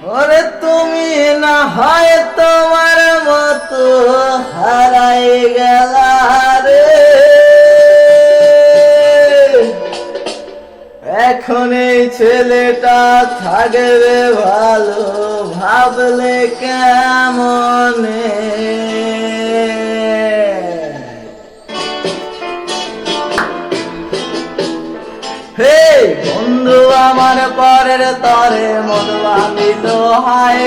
ওরে তুমি না হয় তোমার মতো হারাই গেল রে। এখন এই ছেলেটা থাকবে ভালো, ভাবলে কেমনে? বন্ধু আমার পরের তরে মন বাঁধিল হায়।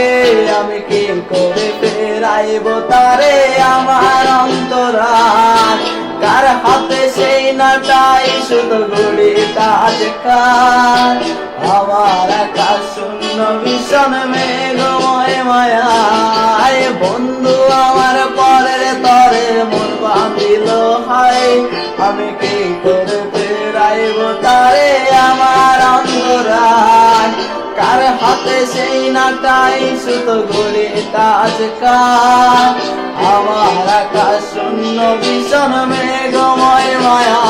আমি কি করে ফেরাইব তারে আমার অন্তরায়? কার হাতে সেই নাটাই শুধু ঘুড়িটা আজকাল আমার আকাশ শূন্য ভীষণ মেঘময় মায়ায়। বন্ধু আমার হাতে সেই নাটাই সুতো ঘুড়িটা আজকাল আমার আকাশ শূন্য, ভীষণ মেঘময় মায়া।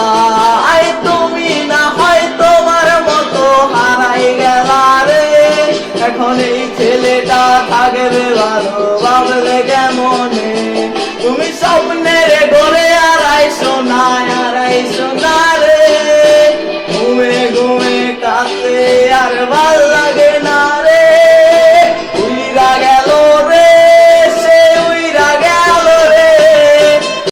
আই তুমি না হয় তোমার মতো হারাই গেলা রে। এখন এই ছেলেটা থাকবে ভালো ভাবলে কেমনে? তুমি স্বপ্নের গড়ে আড়াই সোনা আড়াই সোনা রে। ঘুমে ঘুমে কাছে আর ভালো